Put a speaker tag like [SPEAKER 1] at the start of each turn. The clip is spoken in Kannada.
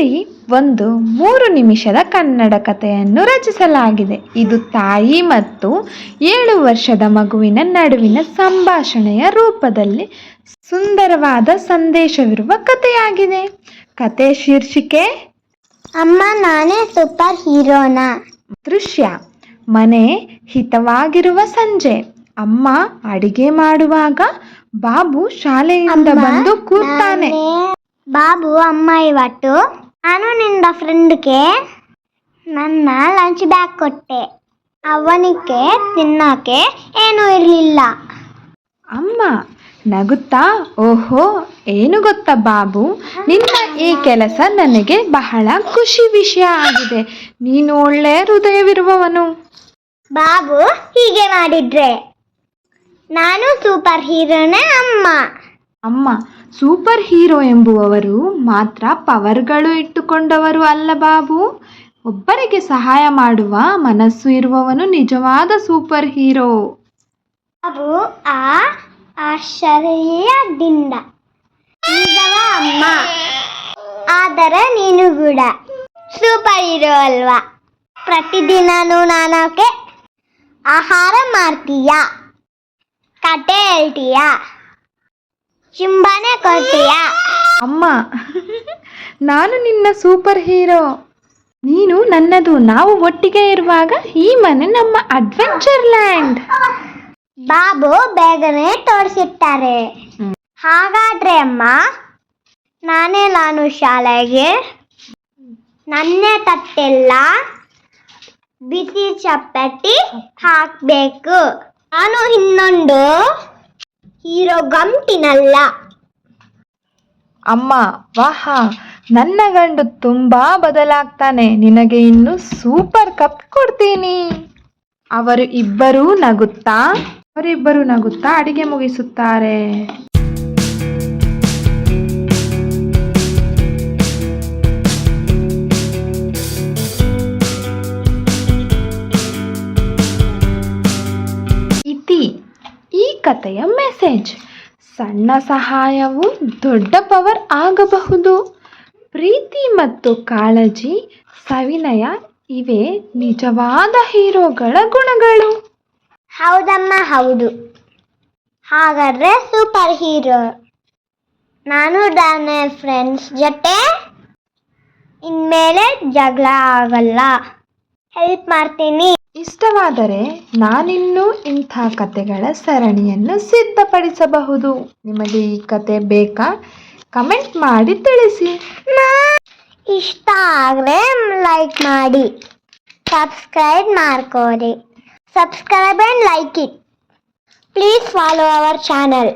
[SPEAKER 1] ಇಲ್ಲಿ ಒಂದು ಮೂರು ನಿಮಿಷದ ಕನ್ನಡ ಕಥೆಯನ್ನು ರಚಿಸಲಾಗಿದೆ. ಇದು ತಾಯಿ ಮತ್ತು ಏಳು ವರ್ಷದ ಮಗುವಿನ ನಡುವಿನ ಸಂಭಾಷಣೆಯ ರೂಪದಲ್ಲಿ ಸುಂದರವಾದ ಸಂದೇಶವಿರುವ ಕಥೆಯಾಗಿದೆ. ಕತೆ ಶೀರ್ಷಿಕೆ
[SPEAKER 2] ಅಮ್ಮ ನಾನೇ ಸೂಪರ್ ಹೀರೋನಾ.
[SPEAKER 1] ದೃಶ್ಯ ಮನೆ ಹಿತವಾಗಿರುವ ಸಂಜೆ. ಅಮ್ಮ ಅಡಿಗೆ ಮಾಡುವಾಗ ಬಾಬು ಶಾಲೆಯಿಂದ ಬಂದು ಕೂರ್ತಾನೆ.
[SPEAKER 2] ಬಾಬು ಅಮ್ಮ ಇವತ್ತು ನಾನು ನಿನ್ನ ಫ್ರೆಂಡ್ಗೆ ನನ್ನ ಲಂಚ್ ಬ್ಯಾಗ್ ಕೊಟ್ಟೆ. ಅವನಿಗೆ ತಿನ್ನಕ್ಕೆ ಏನೂ ಇರಲಿಲ್ಲ.
[SPEAKER 1] ಅಮ್ಮ ನಗುತ್ತಾ? ಓಹೋ ಏನು ಗೊತ್ತಾ ಬಾಬು? ನಿನ್ನ ಈ ಕೆಲಸ ನನಗೆ ಬಹಳ ಖುಷಿ ವಿಷಯ ಆಗಿದೆ. ನೀನು ಒಳ್ಳೆಯ ಹೃದಯವಿರುವವನು.
[SPEAKER 2] ಬಾಬು ಹೀಗೆ ಮಾಡಿದ್ರೆ. ನಾನು ಸೂಪರ್ ಹೀರೋನೇ ಅಮ್ಮ.
[SPEAKER 1] ಅಮ್ಮ ಸೂಪರ್ ಹೀರೋ ಎಂಬುವವರು ಮಾತ್ರ ಪವರ್ಗಳು ಇಟ್ಟುಕೊಂಡವರು ಅಲ್ಲ ಬಾಬು. ಒಬ್ಬರಿಗೆ ಸಹಾಯ ಮಾಡುವ ಮನಸ್ಸು ಇರುವವನು ನಿಜವಾದ ಸೂಪರ್ ಹೀರೋ.
[SPEAKER 2] ಬಾಬು, ಆ ಆಶ್ಚರ್ಯದಿಂದ ನಿಜವ ಅಮ್ಮ. ಆದರೆ ನೀನು ಕೂಡ. ಸೂಪರ್ ಹೀರೋ ಅಲ್ವಾ? ಪ್ರತಿದಿನನೂ ನಾನಕ್ಕೆ ಆಹಾರ ಮಾಡ್ತೀಯ? ಕತೆ ಹೇಳ್ತೀಯ? ಚುಂಬನೆ ಕೊಡ್ತೀಯ?
[SPEAKER 1] ಅಮ್ಮ ನಾನು ನಿನ್ನ ಸೂಪರ್ ಹೀರೋ ನೀನು ನನ್ನದು ನಾವು ಒಟ್ಟಿಗೆ ಇರುವಾಗ ಈ ಮನೆ ನಮ್ಮ ಅಡ್ವೆಂಚರ್ ಲ್ಯಾಂಡ್
[SPEAKER 2] ಬಾಬು ಬೇಗನೆ ತೋರಿಸಿರ್ತಾರೆ. ಹಾಗಾದ್ರೆ ಅಮ್ಮ ನಾನೇ ನಾನು ಶಾಲೆಗೆ ನನ್ನೇ ತಟ್ಟೆಲ್ಲ ಬಿಸಿ ಚಪ್ಪಟ್ಟಿ ಹಾಕಬೇಕು. ನಾನು ಇನ್ನೊಂದು ಹೀರೋ ಗಂಟಿನಲ್ಲ.
[SPEAKER 1] ಅಮ್ಮ, ವಾಹ, ನನ್ನ ಗಂಡು ತುಂಬಾ ಬದಲಾಗ್ತಾನೆ. ನಿನಗೆ ಇನ್ನು ಸೂಪರ್ ಕಪ್ ಕೊಡ್ತೀನಿ. ಅವರು ಇಬ್ಬರೂ ನಗುತ್ತಾ? ಅವರಿಬ್ಬರು ನಗುತ್ತಾ ಅಡಿಗೆ ಮುಗಿಸುತ್ತಾರೆ. ಕಥೆಯ ಮೆಸೇಜ್ ಸಣ್ಣ ಸಹಾಯವು ದೊಡ್ಡ ಪವರ್ ಆಗಬಹುದು. ಪ್ರೀತಿ ಮತ್ತು ಕಾಳಜಿ, ಸವಿನಯ, ಇವೆ ನಿಜವಾದ ಹೀರೋಗಳ ಗುಣಗಳು.
[SPEAKER 2] ಹೌದಮ್ಮ, ಹೌದು. ಹಾಗಾದ್ರೆ ಸೂಪರ್ ಹೀರೋ ನಾನು ಡಾನೆ ಫ್ರೆಂಡ್ಸ್ ಜೊತೆ ಇನ್ಮೇಲೆ ಜಗಳ ಆಗಲ್ಲ. ಹೆಲ್ಪ್ ಮಾಡ್ತೀನಿ.
[SPEAKER 1] ಇಷ್ಟವಾದರೆ ನಾನಿನ್ನೂ ಇಂಥ ಕಥೆಗಳ ಸರಣಿಯನ್ನು ಸಿದ್ಧಪಡಿಸಬಹುದು. ನಿಮಗೆ ಈ ಕತೆ ಬೇಕಾ? ಕಮೆಂಟ್ ಮಾಡಿ ತಿಳಿಸಿ.
[SPEAKER 2] ಇಷ್ಟ ಆದರೆ ಲೈಕ್ ಮಾಡಿ. Subscribe ಮಾಡ್ಕೋರಿ subscribe and like it. Please follow our channel.